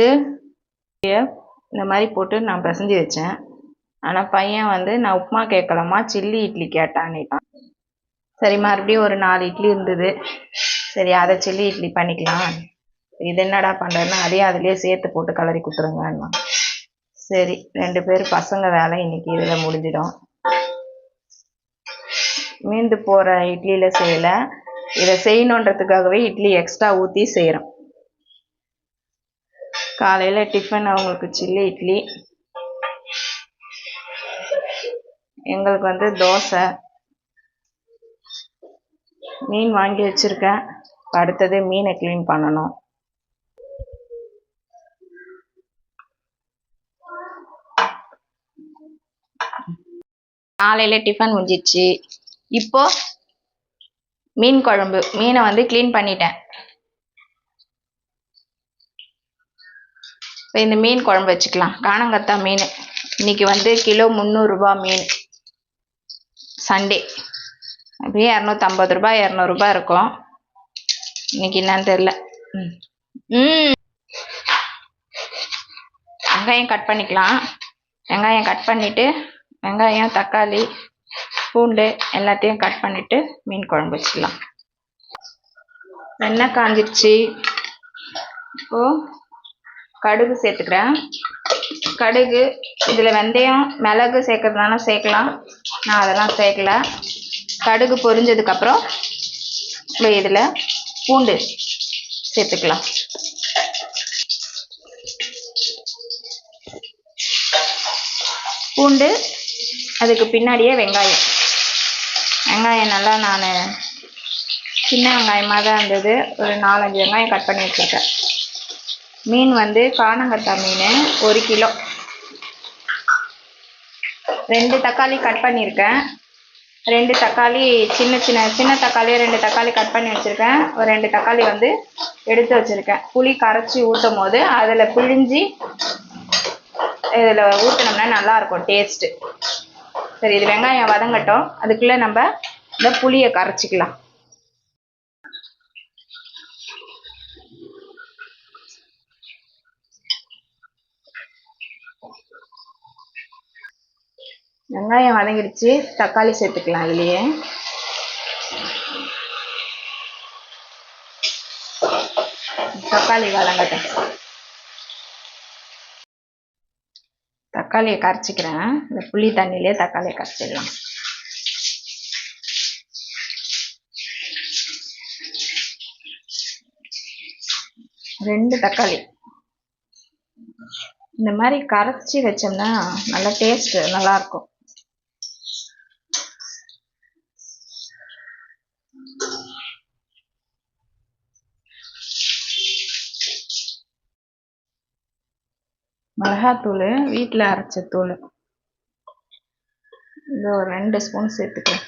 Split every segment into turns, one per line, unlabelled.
வச்சுட்டு இந்த மாதிரி போட்டு நான் பிசைஞ்சு வச்சேன். ஆனால் பையன் வந்து நான் உப்புமா கேட்கலாமா? சில்லி இட்லி கேட்டான்னுட்டான். சரி மறுபடியும் ஒரு நாலு இட்லி இருந்தது. சரி அதை சில்லி இட்லி பண்ணிக்கலாம். இது என்னடா பண்ணுறதுன்னா அதையும் அதுலேயே சேர்த்து போட்டு கலரி கொடுத்துருங்கண்ணா சரி ரெண்டு பேர் பசங்க வேலை இன்னைக்கு இதில் முடிஞ்சிடும். மீந்து போகிற இட்லியில் செய்யலை. இதை செய்யணுன்றதுக்காகவே இட்லி எக்ஸ்ட்ரா ஊற்றி செய்கிறோம் காலையில் டிஃபன் அவங்களுக்கு சில்லி இட்லி. எங்களுக்கு வந்து தோசை. மீன் வாங்கி வச்சுருக்கேன். அடுத்தது மீனை க்ளீன் பண்ணணும். காலையில் டிஃபன் முடிஞ்சிச்சு இப்போ மீன் குழம்பு. மீனை வந்து க்ளீன் பண்ணிட்டேன். இப்போ இந்த மீன் குழம்பு வச்சுக்கலாம். காணங்கத்தா மீன். இன்னைக்கு வந்து கிலோ முந்நூறுரூபா மீன். சண்டே. அப்படியே இரநூத்தம்பது ரூபாய் இரநூறுபா இருக்கும். இன்னைக்கு என்னன்னு தெரில ம். வெங்காயம் கட் பண்ணிக்கலாம். வெங்காயம் கட் பண்ணிவிட்டு வெங்காயம் தக்காளி பூண்டு எல்லாத்தையும் கட் பண்ணிவிட்டு மீன் குழம்பு வச்சுக்கலாம். வெண்ணெய் காஞ்சிருச்சு. இப்போது கடுகு சேர்த்துக்கிறேன். கடுகு இதில் வெந்தயம் மிளகு சேர்க்கறதுனால சேர்க்கலாம். நான் அதெல்லாம் சேர்க்கல. கடுகு பொரிஞ்சதுக்கப்புறம் இதில் பூண்டு சேர்த்துக்கலாம். பூண்டு அதுக்கு பின்னாடியே வெங்காயம். வெங்காயம் நல்லா நான் சின்ன வெங்காயமாக தான் இருந்தது. ஒரு நாலஞ்சு வெங்காயம் கட் பண்ணி வச்சுருக்கேன். மீன் வந்து காணங்கத்தா மீன் ஒரு கிலோ. ரெண்டு தக்காளி கட் பண்ணியிருக்கேன். ரெண்டு தக்காளி சின்ன சின்ன சின்ன தக்காளியை ரெண்டு தக்காளி கட் பண்ணி வச்சுருக்கேன். ஒரு ரெண்டு தக்காளி வந்து எடுத்து வச்சுருக்கேன். புளி கரைச்சி ஊற்றும் போது அதில் பிழிஞ்சி இதில் ஊற்றினோம்னா நல்லாயிருக்கும் டேஸ்ட்டு சரி இது வெங்காயம் வதங்கட்டும். அதுக்குள்ளே நம்ம இந்த புளியை கரைச்சிக்கலாம். வெங்காயம் வதங்கிடுச்சு தக்காளி சேர்த்துக்கலாம் இதுலேயே. தக்காளி வதங்கட்டும். தக்காளியை கரைச்சிக்கிறேன். இந்த புளி தண்ணியிலே தக்காளியை கரைச்சிடலாம். ரெண்டு தக்காளி. இந்த மாதிரி கரைச்சி வச்சோம்னா நல்லா டேஸ்ட் நல்லா மிளகாத்தூள் வீட்டில் அரைச்ச தூள். இது ஒரு ரெண்டு ஸ்பூன் சேர்த்துக்கலாம்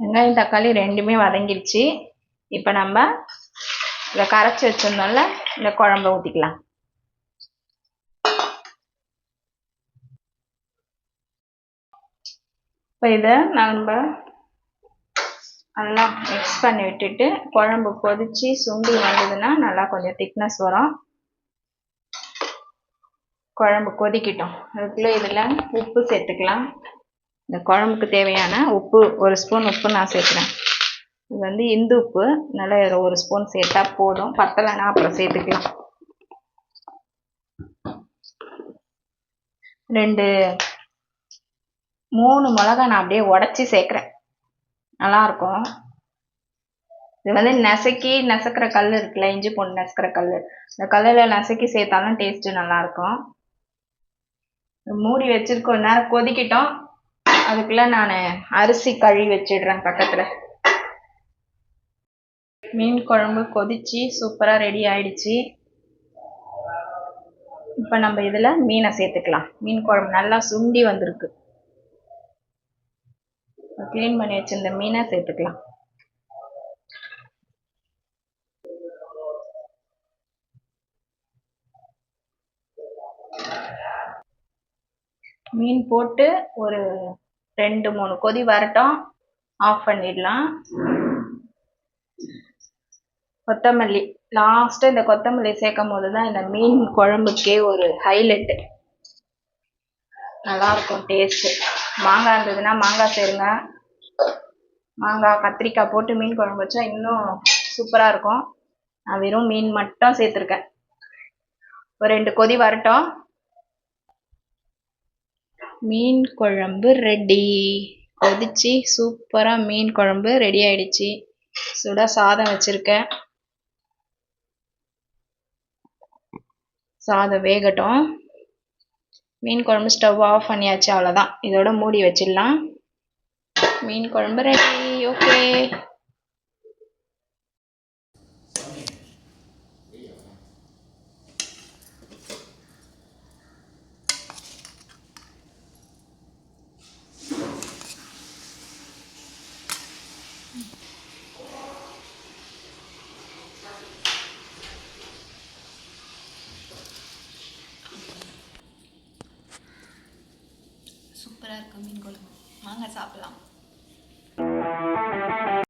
வெங்காயம் தக்காளி ரெண்டுமே வதங்கிடுச்சு இப்போ நம்ம இதை கரைச்சி வச்சிருந்தோம்ல இந்த குழம்ப ஊற்றிக்கலாம் இப்போ இதை நம்ம நல்லா மிக்ஸ் பண்ணி விட்டுட்டு குழம்பு கொதிச்சு சுண்டி வந்ததுன்னா நல்லா கொஞ்சம் திக்னஸ் வரும். குழம்பு கொதிக்கிட்டோம். அதுக்குள்ளே இதில் உப்பு சேர்த்துக்கலாம். இந்த குழம்புக்கு தேவையான உப்பு ஒரு ஸ்பூன் உப்பு நான் சேர்க்குறேன். இது வந்து இந்து உப்பு. நல்லா ஒரு ஸ்பூன் சேர்த்தா போதும். பத்தலைன்னா அப்புறம் சேர்த்துக்கலாம். ரெண்டு மூணு மிளகா நான் அப்படியே உடச்சி சேர்க்குறேன். நல்லாயிருக்கும். இது வந்து நெசக்கி நசுக்கிற கல் இருக்குல்ல இஞ்சி பூண்டு நசுக்கிற கல். இந்த கல்லில் நசுக்கி சேர்த்தாலும் டேஸ்ட்டு நல்லாயிருக்கும். மூடி வச்சுருக்கோம் நேரம் கொதிக்கிட்டோம். அதுக்குள்ளே நான் அரிசி கழுவி வச்சிடுறேன் பக்கத்தில். மீன் குழம்பு கொதிச்சு சூப்பராக ரெடி ஆயிடுச்சு. இப்போ நம்ம இதில் மீனை சேர்த்துக்கலாம். மீன் குழம்பு நல்லா சுண்டி வந்திருக்கு. க்ளீன் பண்ணி வச்சிருந்த மீனை சேர்த்துக்கலாம். மீன் போட்டு ஒரு ரெண்டு மூணு கொதி வரட்டும். ஆஃப் பண்ணிடலாம். கொத்தமல்லி. லாஸ்ட்டாக இந்த கொத்தமல்லி சேர்க்கும் போது தான் இந்த மீன் குழம்புக்கே ஒரு ஹைலைட்டு நல்லாயிருக்கும் டேஸ்ட்டு மாங்காய் இருந்ததுன்னா மாங்காய் சேருங்க. மாங்காய் கத்திரிக்காய் போட்டு மீன் குழம்பு வச்சா இன்னும் சூப்பராக இருக்கும். நான் வெறும் மீன் மட்டும் சேர்த்துருக்கேன். ஒரு ரெண்டு கொதி வரட்டும். மீன் குழம்பு ரெடி கொதிச்சு சூப்பராக மீன் குழம்பு ரெடி ஆயிடுச்சு. சுட சாதம் வச்சுருக்கேன். சாதம் வேகட்டும். மீன் குழம்பு ஸ்டவ் ஆஃப் பண்ணியாச்சு அவ்வளோதான் இதோட மூடி வச்சிடலாம். மீன் குழம்பு ரெடி ஓகே சூப்பராக இருக்கும் மீன் குழம்பு. வாங்க சாப்பிடலாம்.